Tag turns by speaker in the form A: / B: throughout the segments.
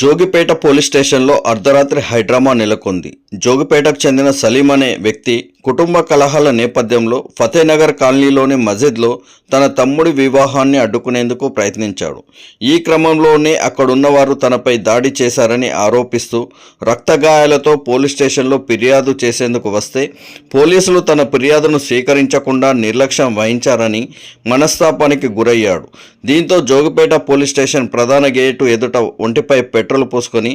A: Jogipet police స్టేషన్లో అర్ధరాత్రి high drama నెలకొంది. జోగిపేటకు చెందిన సలీం అనే వ్యక్తి కుటుంబ కలహాల నేపథ్యంలో ఫతేనగర్ కాలనీలోని మజిద్లో తన తమ్ముడి వివాహాన్ని అడ్డుకునేందుకు ప్రయత్నించాడు. ఈ క్రమంలోనే అక్కడున్నవారు తనపై దాడి చేశారని ఆరోపిస్తూ రక్తగాయాలతో పోలీస్ స్టేషన్లో ఫిర్యాదు చేసేందుకు వస్తే పోలీసులు తన ఫిర్యాదును స్వీకరించకుండా నిర్లక్ష్యం వహించారని మనస్తాపానికి గురయ్యాడు. దీంతో జోగిపేట పోలీస్ స్టేషన్ ప్రధాన గేటు ఎదుట ఒంటిపై పెట్రోల్ పోసుకొని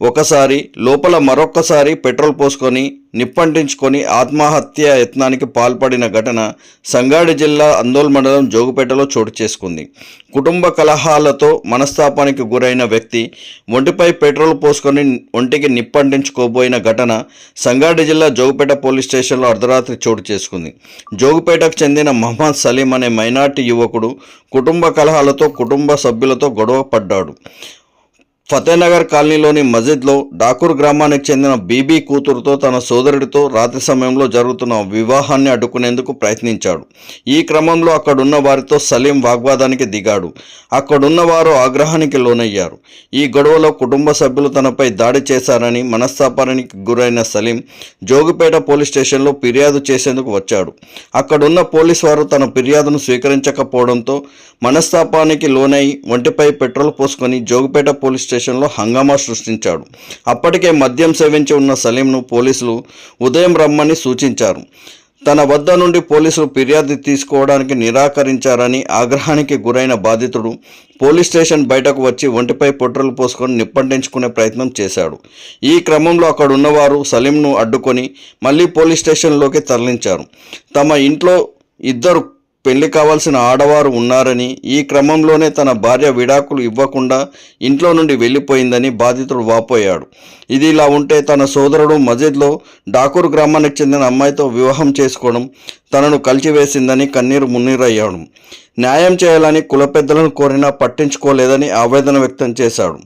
A: ఒకసారి లోపల మరొక్కసారి పెట్రోల్ పోసుకొని నిప్పంటించుకొని ఆత్మహత్య యత్నానికి పాల్పడిన ఘటన సంగారెడ్డి జిల్లా అందోల్ మండలం జోగుపేటలో చోటు చేసుకుంది. కుటుంబ కలహాలతో మనస్తాపానికి గురైన వ్యక్తి ఒంటిపై పెట్రోల్ పోసుకొని ఒంటికి నిప్పంటించుకోబోయిన ఘటన సంగారెడ్డి జిల్లా జోగుపేట పోలీస్ స్టేషన్లో అర్ధరాత్రి చోటు చేసుకుంది. జోగుపేటకు చెందిన మహమ్మద్ సలీం అనే మైనార్టీ యువకుడు కుటుంబ కలహాలతో కుటుంబ సభ్యులతో గొడవ పడ్డాడు. ఫతేనగర్ కాలనీలోని మస్జిద్లో డాకూర్ గ్రామానికి చెందిన బీబీ కూతురుతో తన సోదరుడితో రాత్రి సమయంలో జరుగుతున్న వివాహాన్ని అడ్డుకునేందుకు ప్రయత్నించాడు. ఈ క్రమంలో అక్కడున్న వారితో సలీం వాగ్వాదానికి దిగాడు. అక్కడున్న వారు ఆగ్రహానికి లోనయ్యారు. ఈ గొడవలో కుటుంబ సభ్యులు తనపై దాడి చేశారని మనస్తాపానికి గురైన సలీం జోగిపేట పోలీస్ స్టేషన్లో ఫిర్యాదు చేసేందుకు వచ్చాడు. అక్కడున్న పోలీస్ వారు తన ఫిర్యాదును స్వీకరించకపోవడంతో మనస్తాపానికి లోనై ఒంటిపై పెట్రోల్ పోసుకొని జోగిపేట పోలీస్ స్టేషన్ స్టేషన్లో హంగామా సృష్టించాడు. అప్పటికే మద్యం సేవించి ఉన్న సలీంను పోలీసులు ఉదయం రమ్మని సూచించారు. తన వద్ద నుండి పోలీసులు ఫిర్యాదు తీసుకోవడానికి నిరాకరించారని ఆగ్రహానికి గురైన బాధితుడు పోలీస్ స్టేషన్ బయటకు వచ్చి ఒంటిపై పెట్రోల్ పోసుకొని నిప్పంటించుకునే ప్రయత్నం చేశాడు. ఈ క్రమంలో అక్కడున్నవారు సలీంను అడ్డుకొని మళ్ళీ పోలీస్ స్టేషన్లోకి తరలించారు. తమ ఇంట్లో ఇద్దరు పెళ్ళి కావాల్సిన ఆడవారు ఉన్నారని ఈ క్రమంలోనే తన భార్య విడాకులు ఇవ్వకుండా ఇంట్లో నుండి వెళ్ళిపోయిందని బాధితుడు వాపోయాడు. ఇది ఇలా ఉంటే తన సోదరుడు మజిద్లో డాకూర్ గ్రామానికి చెందిన అమ్మాయితో వివాహం చేసుకోవడం తనను కలిచివేసిందని కన్నీరు మున్నీరయ్యాడు. న్యాయం చేయాలని కుల పెద్దలను కోరినా పట్టించుకోలేదని ఆవేదన వ్యక్తం చేశాడు.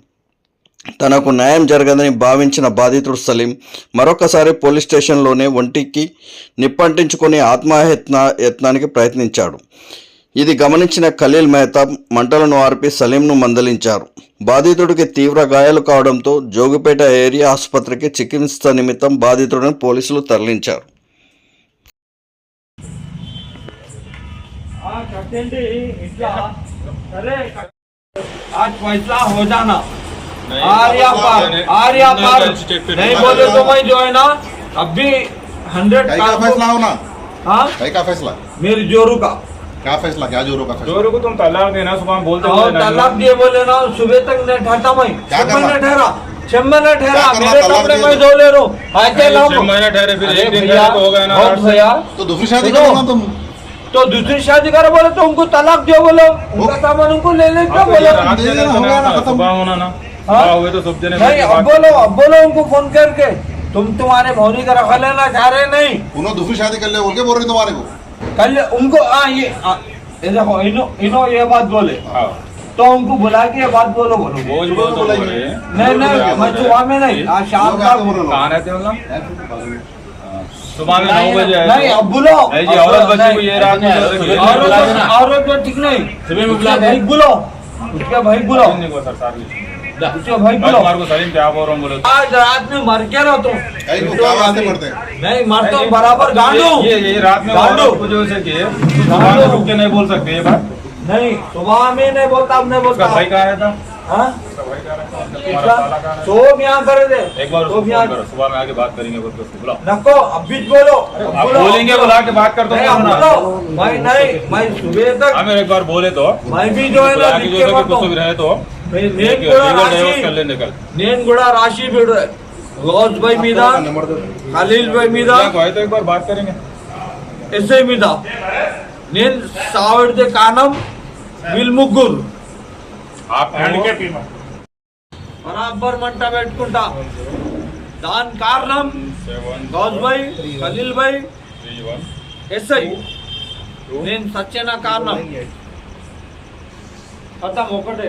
A: తనకు న్యాయం జరగదని భావించిన బాధితుడు సలీం మరొకసారి పోలీస్ స్టేషన్లోనే ఒంటికి నిప్పంటించుకొని ఆత్మహత్న యత్నానికి ప్రయత్నించాడు. ఇది గమనించిన ఖలీల్ మెహతాబ్ మంటలను ఆర్పి సలీంను మందలించారు. బాధితుడికి తీవ్ర గాయాలు కావడంతో జోగిపేట ఏరియా ఆసుపత్రికి చికిత్స నిమిత్తం బాధితుడిని పోలీసులు తరలించారు.
B: आर्या पार आर्या पार नहीं बोले तो मैं जो है ना अभी हंड्रेड
C: का फैसला होना
B: हाँ?
C: का फैसला?
B: मेरी जोरू का।
C: क्या फैसला? क्या जोरों का फैसला?
D: ज़ोर को तुम तलाक देना सुबह बोलते
B: और
D: बोले
B: तलाक दिए बोले ना सुबह तक नहीं ठहरता मैं।
C: क्या
B: छह महीने
C: करना?
B: ठहरा छह महीने ठहरा मेरे कपड़े मैं? धो ले रहा हूँ आके लाओ।
D: छह महीने ठहरे फिर एक दिन तो हो गया ना।
B: भैया
C: तो दूसरी शादी करो तुम।
B: तो दूसरी शादी करो बोले तो उनको तलाक दियो बोलो। उनका सामान उनको ले ले क्या
D: हाँ, तो
B: बोलो।
C: दे हो गया ना, खत्म।
D: होना ना।
B: हाँ?
D: हुए तो सब जने
B: नहीं अब बोलो अब बोलो उनको फ़ोन करके। तुम तुम्हारे भौनी का रखा लेना चाह रहे नहीं।
C: उन्होंने दूसरी शादी कर ले बोल के बोल रही तुम्हारे को?
B: कल उनको हाँ ये हाँ, ये देखो इनो इनो ये बात बोले।
D: हाँ।
B: तो उनको बुला के ये बात बोलो बोलो।
D: बोझ
C: तो बोले
B: नहीं नहीं मैं सुबह में नहीं आज शाम का
C: बोल हो।
D: कहाँ रहते हो मतलब सुबह में नौ बजे आए
B: नहीं अब बोलो।
D: नहीं जी औरत बच्ची को ये रात में
B: और
D: सुबह
B: और तो ठीक नहीं।
D: सुबह में बुला
B: भाई बोलो उसके भाई बोलो।
D: नहीं को सर सारी
B: उसके भाई बोलो
D: को सलीम क्या बोल रहा हूँ बोले
B: आज रात में मर के रहो तुम?
C: क्या पड़ते
B: नहीं मरता हूँ बराबर गांडू
D: ये ये रात में
B: गांडू।
D: रुक के नहीं बोल सकते ये बात।
B: नहीं सुबह में नहीं बोलता अब नहीं बोलता।
D: भाई कहाँ आया था
B: हाँ
D: रहता? है? रहता?
B: तो यहाँ करे दे।
D: एक बार
B: तो यहाँ
D: करो सुबह में आके बात करेंगे बोल
B: नको अब बीच बोलो।
D: बोलेंगे बुला के बात कर दो
B: नहीं मैं मैं सुबह तक
D: हमें एक बार बोले तो।
B: मैं भी जो है ना लिख के
D: है कुछ तो भी रहे तो।
B: నేను కూడా రాసి నేను కూడా రాసి గౌజ్ భాయ్ మీద ఖలీల్ భాయ్ మీద ఎస్ఐ మీద నేను సావిడితే కారణం వీళ్ళు ముగ్గురు బరాబర్ మంట పెట్టుకుంటా దాని కారణం గౌజ్ భాయ్ ఖలీల్ భాయ్ ఎస్ఐ నేను సత్యన కారణం మొత్తం ఒకటే